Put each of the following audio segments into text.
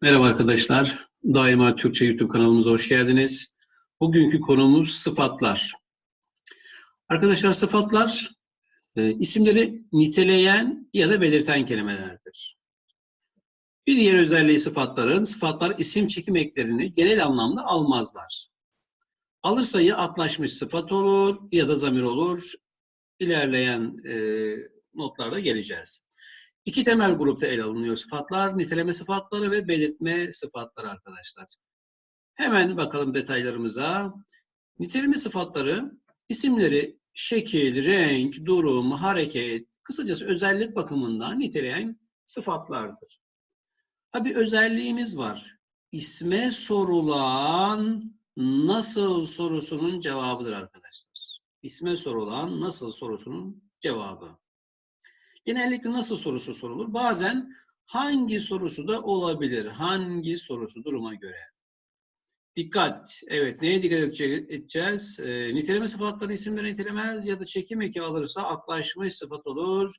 Merhaba arkadaşlar. Daima Türkçe YouTube kanalımıza hoş geldiniz. Bugünkü konumuz sıfatlar. Arkadaşlar sıfatlar e, isimleri niteleyen ya da belirten kelimelerdir. Bir diğer özelliği sıfatların, sıfatlar isim çekim eklerini genel anlamda almazlar. Alırsa ya atlaşmış sıfat olur ya da zamir olur. İlerleyen e, notlarda geleceğiz. İki temel grupta ele alınıyor sıfatlar, niteleme sıfatları ve belirtme sıfatları arkadaşlar. Hemen bakalım detaylarımıza. Niteleme sıfatları isimleri şekil, renk, durum, hareket, kısacası özellik bakımından niteleyen sıfatlardır. Ha bir özelliğimiz var. İsme sorulan nasıl sorusunun cevabıdır arkadaşlar. İsme sorulan nasıl sorusunun cevabı. Genellikle nasıl sorusu sorulur? Bazen hangi sorusu da olabilir. Hangi sorusu duruma göre. Dikkat. Evet neye dikkat edeceğiz? E, niteleme sıfatları isimleri nitelemez ya da çekim eki alırsa aklaşmış sıfat olur.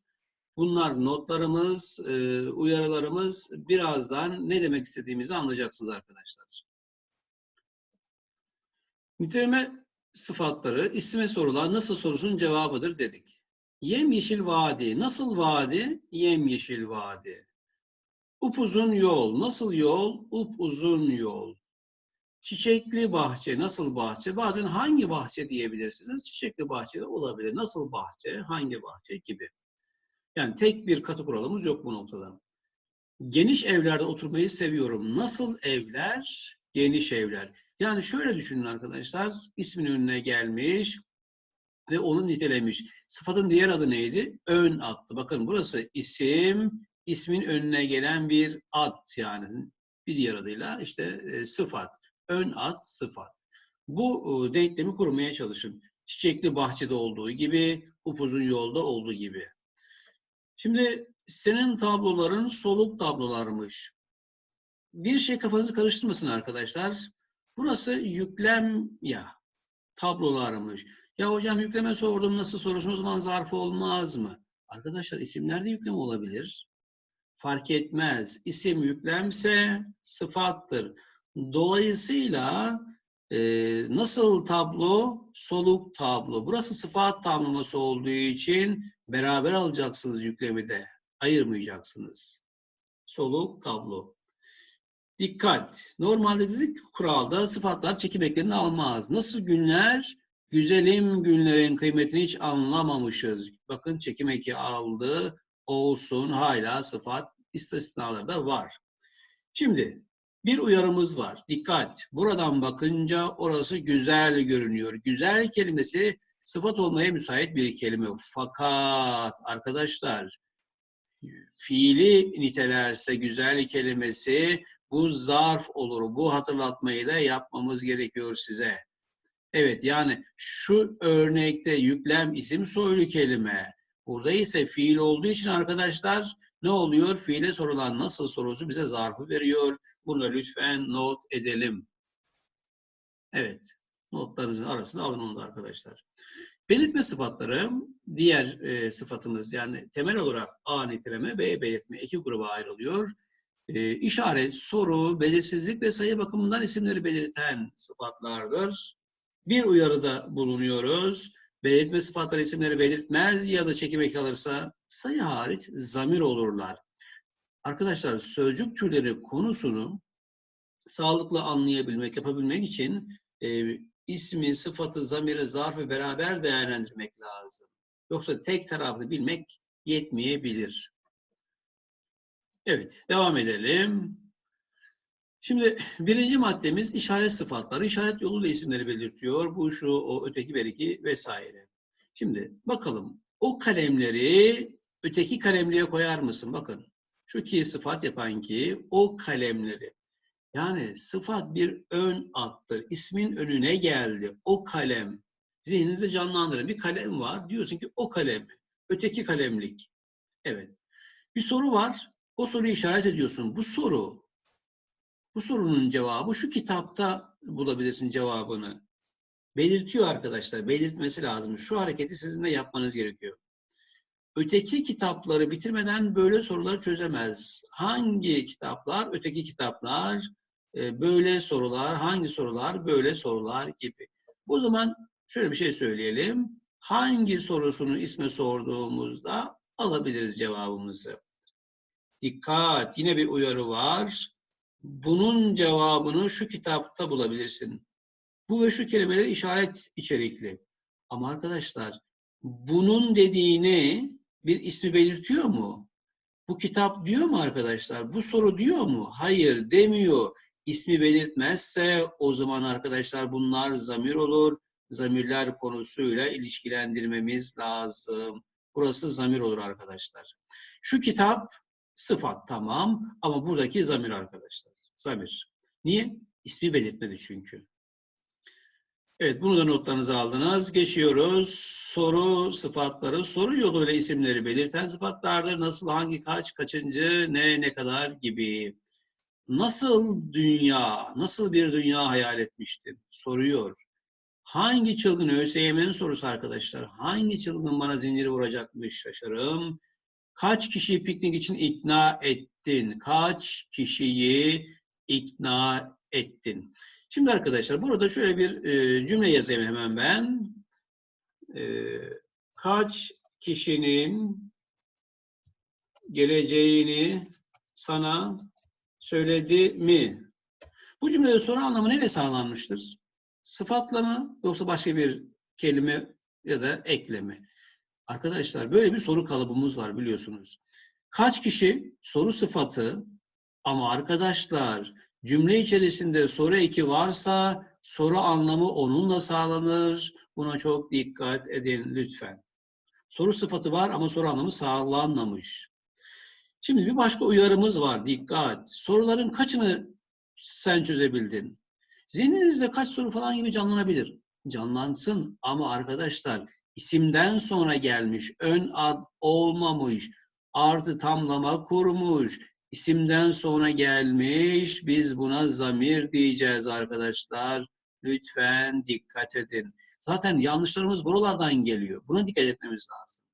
Bunlar notlarımız, e, uyarılarımız. Birazdan ne demek istediğimizi anlayacaksınız arkadaşlar. Niteleme sıfatları isme sorulan nasıl sorusunun cevabıdır dedik. Yemyeşil vadi. Nasıl vadi? Yemyeşil vadi. Upuzun yol. Nasıl yol? Upuzun yol. Çiçekli bahçe. Nasıl bahçe? Bazen hangi bahçe diyebilirsiniz? Çiçekli bahçe de olabilir. Nasıl bahçe? Hangi bahçe gibi. Yani tek bir katı kuralımız yok bu noktada. Geniş evlerde oturmayı seviyorum. Nasıl evler? Geniş evler. Yani şöyle düşünün arkadaşlar. İsmin önüne gelmiş ve onu nitelemiş. Sıfatın diğer adı neydi? Ön attı. Bakın burası isim, ismin önüne gelen bir at yani bir diğer adıyla işte e, sıfat. Ön at, sıfat. Bu e, denklemi kurmaya çalışın. Çiçekli bahçede olduğu gibi, upuzun yolda olduğu gibi. Şimdi senin tabloların soluk tablolarmış. Bir şey kafanızı karıştırmasın arkadaşlar. Burası yüklem ya tablolarmış. Ya hocam yükleme sordum nasıl sorusun o zaman zarf olmaz mı? Arkadaşlar isimlerde yükleme olabilir. Fark etmez. İsim yüklemse sıfattır. Dolayısıyla e, nasıl tablo? Soluk tablo. Burası sıfat tamlaması olduğu için beraber alacaksınız yüklemi de. Ayırmayacaksınız. Soluk tablo. Dikkat. Normalde dedik ki kuralda sıfatlar çekim eklerini almaz. Nasıl günler? Güzelim günlerin kıymetini hiç anlamamışız. Bakın çekim eki aldı, olsun, hala sıfat istisnalarda var. Şimdi bir uyarımız var. Dikkat. Buradan bakınca orası güzel görünüyor. Güzel kelimesi sıfat olmaya müsait bir kelime. Fakat arkadaşlar fiili nitelerse güzel kelimesi bu zarf olur. Bu hatırlatmayı da yapmamız gerekiyor size. Evet yani şu örnekte yüklem isim soylu kelime. Burada ise fiil olduğu için arkadaşlar ne oluyor? Fiile sorulan nasıl sorusu bize zarfı veriyor. Bunu lütfen not edelim. Evet. Notlarınızın arasında alın onu da arkadaşlar. Belirtme sıfatları diğer e, sıfatımız yani temel olarak A niteleme, B belirtme iki gruba ayrılıyor. E, işaret, soru, belirsizlik ve sayı bakımından isimleri belirten sıfatlardır bir uyarıda bulunuyoruz. Belirtme sıfatları isimleri belirtmez ya da çekim eki alırsa sayı hariç zamir olurlar. Arkadaşlar sözcük türleri konusunu sağlıklı anlayabilmek, yapabilmek için e, ismi, sıfatı, zamiri, zarfı beraber değerlendirmek lazım. Yoksa tek taraflı bilmek yetmeyebilir. Evet, devam edelim. Şimdi birinci maddemiz işaret sıfatları. İşaret yoluyla isimleri belirtiyor. Bu, şu, o, öteki, beriki vesaire. Şimdi bakalım. O kalemleri öteki kalemliğe koyar mısın? Bakın. Şu ki sıfat yapan ki o kalemleri. Yani sıfat bir ön attır. İsmin önüne geldi. O kalem. Zihninizi canlandırın. Bir kalem var. Diyorsun ki o kalem. Öteki kalemlik. Evet. Bir soru var. O soruyu işaret ediyorsun. Bu soru bu sorunun cevabı şu kitapta bulabilirsin cevabını. Belirtiyor arkadaşlar. Belirtmesi lazım. Şu hareketi sizin de yapmanız gerekiyor. öteki kitapları bitirmeden böyle soruları çözemez. Hangi kitaplar? Öteki kitaplar, e, böyle sorular, hangi sorular? Böyle sorular gibi. O zaman şöyle bir şey söyleyelim. Hangi sorusunu isme sorduğumuzda alabiliriz cevabımızı. Dikkat, yine bir uyarı var. Bunun cevabını şu kitapta bulabilirsin. Bu ve şu kelimeler işaret içerikli. Ama arkadaşlar bunun dediğini bir ismi belirtiyor mu? Bu kitap diyor mu arkadaşlar? Bu soru diyor mu? Hayır demiyor. İsmi belirtmezse o zaman arkadaşlar bunlar zamir olur. Zamirler konusuyla ilişkilendirmemiz lazım. Burası zamir olur arkadaşlar. Şu kitap sıfat tamam ama buradaki zamir arkadaşlar. Zamir. Niye? İsmi belirtmedi çünkü. Evet, bunu da notlarınıza aldınız. Geçiyoruz. Soru sıfatları, soru yoluyla isimleri belirten sıfatlardır. Nasıl, hangi, kaç, kaçıncı, ne, ne kadar gibi. Nasıl dünya, nasıl bir dünya hayal etmiştin? Soruyor. Hangi çılgın ÖSYM'nin sorusu arkadaşlar? Hangi çılgın bana zinciri vuracakmış şaşarım. Kaç kişiyi piknik için ikna ettin? Kaç kişiyi ikna ettin? Şimdi arkadaşlar burada şöyle bir e, cümle yazayım hemen ben. E, kaç kişinin geleceğini sana söyledi mi? Bu cümlede soru anlamı neyle sağlanmıştır? Sıfatla mı yoksa başka bir kelime ya da ekleme? Arkadaşlar böyle bir soru kalıbımız var biliyorsunuz. Kaç kişi soru sıfatı ama arkadaşlar cümle içerisinde soru eki varsa soru anlamı onunla sağlanır. Buna çok dikkat edin lütfen. Soru sıfatı var ama soru anlamı sağlanmamış. Şimdi bir başka uyarımız var. Dikkat. Soruların kaçını sen çözebildin? Zihninizde kaç soru falan gibi canlanabilir. Canlansın ama arkadaşlar isimden sonra gelmiş, ön ad olmamış, artı tamlama kurmuş, isimden sonra gelmiş, biz buna zamir diyeceğiz arkadaşlar. Lütfen dikkat edin. Zaten yanlışlarımız buralardan geliyor. Buna dikkat etmemiz lazım.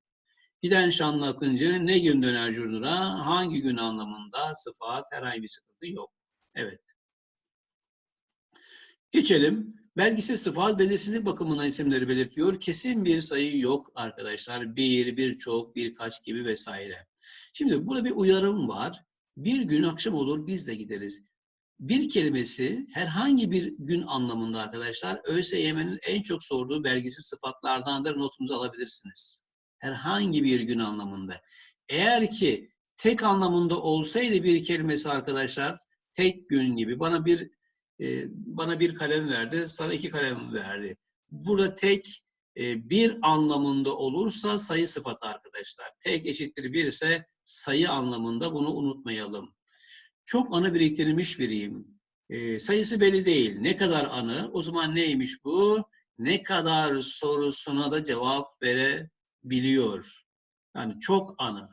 Giden şanlı akıncı ne gün döner curnura, hangi gün anlamında sıfat, herhangi bir sıkıntı yok. Evet. Geçelim. Belgisiz sıfat belirsizlik bakımından isimleri belirtiyor. Kesin bir sayı yok arkadaşlar. Bir, birçok, birkaç gibi vesaire. Şimdi burada bir uyarım var. Bir gün akşam olur biz de gideriz. Bir kelimesi herhangi bir gün anlamında arkadaşlar ÖSYM'nin en çok sorduğu belgisiz sıfatlardandır. Notunuzu alabilirsiniz. Herhangi bir gün anlamında. Eğer ki tek anlamında olsaydı bir kelimesi arkadaşlar tek gün gibi bana bir e, bana bir kalem verdi, sana iki kalem verdi. Burada tek e, bir anlamında olursa sayı sıfatı arkadaşlar. Tek eşittir bir ise sayı anlamında bunu unutmayalım. Çok anı biriktirmiş biriyim. E, sayısı belli değil. Ne kadar anı? O zaman neymiş bu? Ne kadar sorusuna da cevap verebiliyor. Yani çok anı.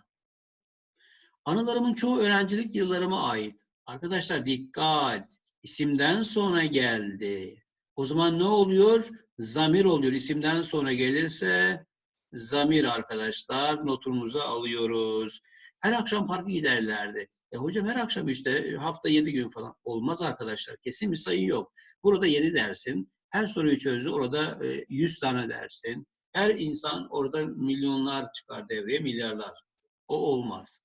Anılarımın çoğu öğrencilik yıllarıma ait. Arkadaşlar dikkat isimden sonra geldi. O zaman ne oluyor? Zamir oluyor. İsimden sonra gelirse zamir arkadaşlar notumuzu alıyoruz. Her akşam parka giderlerdi. E hocam her akşam işte hafta yedi gün falan. Olmaz arkadaşlar. Kesin bir sayı yok. Burada yedi dersin. Her soruyu çözdü. Orada e, yüz tane dersin. Her insan orada milyonlar çıkar devreye, milyarlar. O olmaz.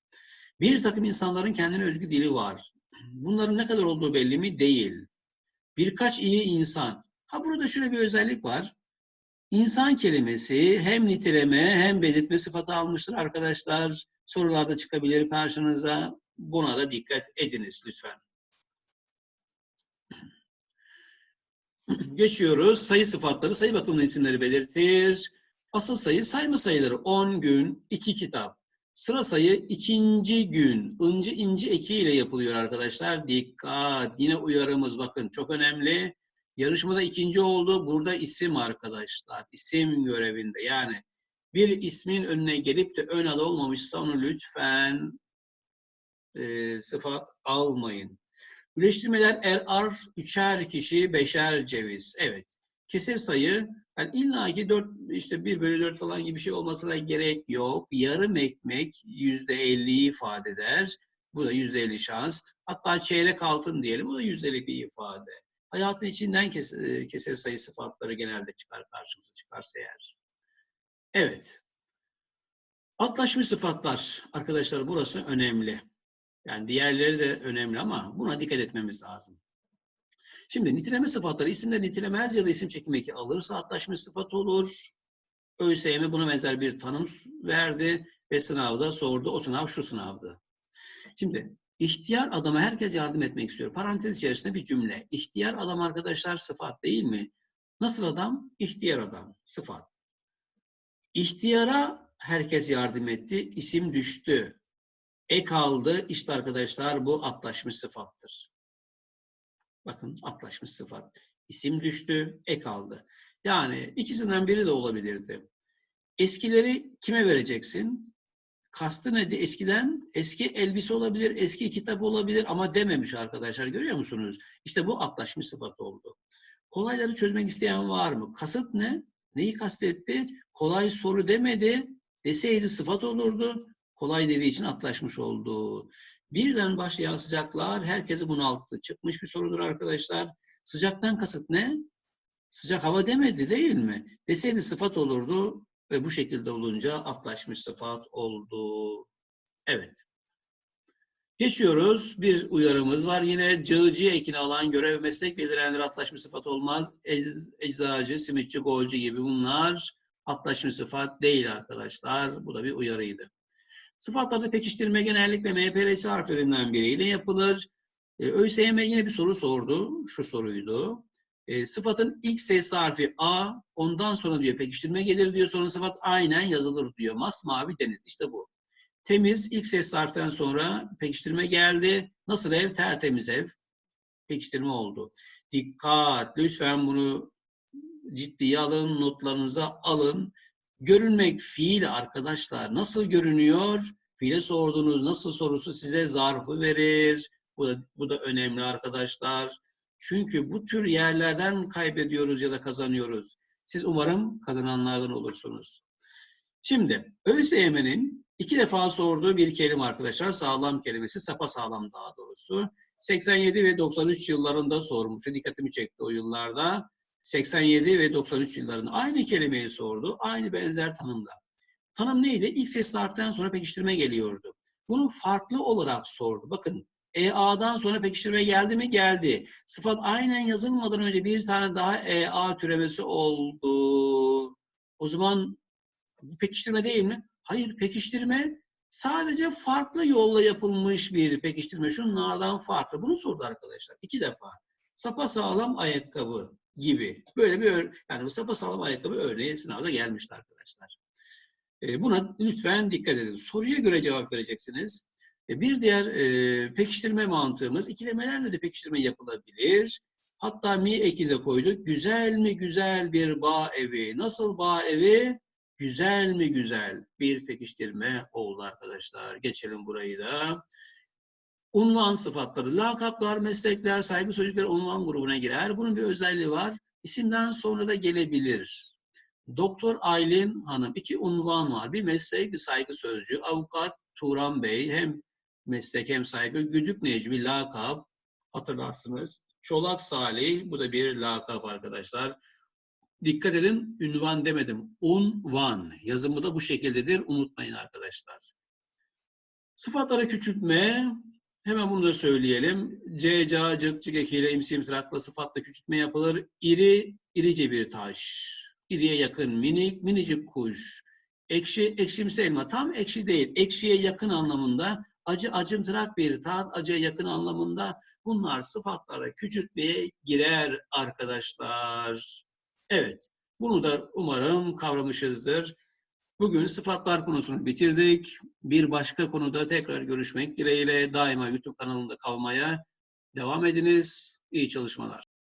Bir takım insanların kendine özgü dili var. Bunların ne kadar olduğu belli mi? Değil. Birkaç iyi insan. Ha burada şöyle bir özellik var. İnsan kelimesi hem niteleme hem belirtme sıfatı almıştır arkadaşlar. Sorularda çıkabilir karşınıza. Buna da dikkat ediniz lütfen. Geçiyoruz. Sayı sıfatları sayı bakımından isimleri belirtir. Asıl sayı sayma sayıları 10 gün, 2 kitap. Sıra sayı ikinci gün ıncı inci ekiyle yapılıyor arkadaşlar. Dikkat. Yine uyarımız bakın çok önemli. Yarışmada ikinci oldu. Burada isim arkadaşlar. İsim görevinde. Yani bir ismin önüne gelip de ön adı olmamışsa onu lütfen e, sıfat almayın. Birleştirmeler er ar, üçer kişi, beşer ceviz. Evet. Kesir sayı Yani illa ki 4, işte 1 bölü 4 falan gibi bir şey olmasına gerek yok. Yarım ekmek yüzde 50'yi ifade eder. Bu da yüzde 50 şans. Hatta çeyrek altın diyelim. Bu da yüzdelik bir ifade. Hayatın içinden kes, e, kesir sayı sıfatları genelde çıkar karşımıza çıkarsa eğer. Evet. Atlaşmış sıfatlar. Arkadaşlar burası önemli. Yani diğerleri de önemli ama buna dikkat etmemiz lazım. Şimdi niteleme sıfatları isimler nitelemez ya da isim çekimi eki alırsa atlaşmış sıfat olur. ÖSYM buna benzer bir tanım verdi ve sınavda sordu. O sınav şu sınavdı. Şimdi ihtiyar adama herkes yardım etmek istiyor. Parantez içerisinde bir cümle. İhtiyar adam arkadaşlar sıfat değil mi? Nasıl adam? İhtiyar adam. Sıfat. İhtiyara herkes yardım etti. isim düştü. Ek aldı. İşte arkadaşlar bu atlaşmış sıfattır. Bakın atlaşmış sıfat. İsim düştü, ek aldı. Yani ikisinden biri de olabilirdi. Eskileri kime vereceksin? Kastı neydi? Eskiden eski elbise olabilir, eski kitap olabilir ama dememiş arkadaşlar. Görüyor musunuz? İşte bu atlaşmış sıfat oldu. Kolayları çözmek isteyen var mı? Kasıt ne? Neyi kastetti? Kolay soru demedi. Deseydi sıfat olurdu. Kolay dediği için atlaşmış oldu. Birden başlayan sıcaklar herkesi bunalttı. Çıkmış bir sorudur arkadaşlar. Sıcaktan kasıt ne? Sıcak hava demedi değil mi? Deseydi sıfat olurdu ve bu şekilde olunca atlaşmış sıfat oldu. Evet. Geçiyoruz. Bir uyarımız var. Yine cığcı ekini alan görev meslek bildirenler atlaşmış sıfat olmaz. Ec- Eczacı, simitçi, golcü gibi bunlar atlaşmış sıfat değil arkadaşlar. Bu da bir uyarıydı. Sıfatlarda pekiştirme genellikle MPRC harflerinden biriyle yapılır. E, ÖSYM yine bir soru sordu. Şu soruydu. E, sıfatın ilk ses harfi A, ondan sonra diyor pekiştirme gelir diyor. Sonra sıfat aynen yazılır diyor. Masmavi denir. İşte bu. Temiz ilk ses harften sonra pekiştirme geldi. Nasıl ev? Tertemiz ev. Pekiştirme oldu. Dikkat! Lütfen bunu ciddiye alın, notlarınıza alın. Görünmek fiil arkadaşlar. Nasıl görünüyor? Fiile sorduğunuz nasıl sorusu size zarfı verir. Bu da, bu da önemli arkadaşlar. Çünkü bu tür yerlerden kaybediyoruz ya da kazanıyoruz. Siz umarım kazananlardan olursunuz. Şimdi ÖSYM'nin iki defa sorduğu bir kelime arkadaşlar. Sağlam kelimesi, sapa sağlam daha doğrusu. 87 ve 93 yıllarında sormuş. Dikkatimi çekti o yıllarda. 87 ve 93 yıllarında aynı kelimeyi sordu. Aynı benzer tanımda. Tanım neydi? İlk ses harften sonra pekiştirme geliyordu. Bunu farklı olarak sordu. Bakın EA'dan sonra pekiştirme geldi mi? Geldi. Sıfat aynen yazılmadan önce bir tane daha EA türemesi oldu. O zaman bu pekiştirme değil mi? Hayır pekiştirme sadece farklı yolla yapılmış bir pekiştirme. Şunlardan farklı. Bunu sordu arkadaşlar. iki defa. Sapa sağlam ayakkabı gibi. Böyle bir yani bu sapasağlam ayakkabı örneği sınavda gelmişti arkadaşlar. E, buna lütfen dikkat edin. Soruya göre cevap vereceksiniz. E, bir diğer e, pekiştirme mantığımız ikilemelerle de pekiştirme yapılabilir. Hatta mi eki de koyduk. Güzel mi güzel bir bağ evi. Nasıl bağ evi? Güzel mi güzel bir pekiştirme oldu arkadaşlar. Geçelim burayı da. Unvan sıfatları, lakaplar, meslekler, saygı sözcükleri unvan grubuna girer. Bunun bir özelliği var. İsimden sonra da gelebilir. Doktor Aylin Hanım. iki unvan var. Bir meslek, bir saygı sözcüğü. Avukat Turan Bey. Hem meslek hem saygı. Güdük Necmi lakap. Hatırlarsınız. Çolak Salih. Bu da bir lakap arkadaşlar. Dikkat edin. Ünvan demedim. Unvan. Yazımı da bu şekildedir. Unutmayın arkadaşlar. Sıfatlara küçültme. Hemen bunu da söyleyelim. C, ca, cık, cık ekiyle imsi imtirakla sıfatla küçültme yapılır. İri, irice bir taş. İriye yakın minik, minicik kuş. Ekşi, ekşimsi elma. Tam ekşi değil. Ekşiye yakın anlamında. Acı, acımtırak bir tat. Acıya yakın anlamında. Bunlar sıfatlara küçültmeye girer arkadaşlar. Evet. Bunu da umarım kavramışızdır. Bugün sıfatlar konusunu bitirdik. Bir başka konuda tekrar görüşmek dileğiyle daima YouTube kanalında kalmaya devam ediniz. İyi çalışmalar.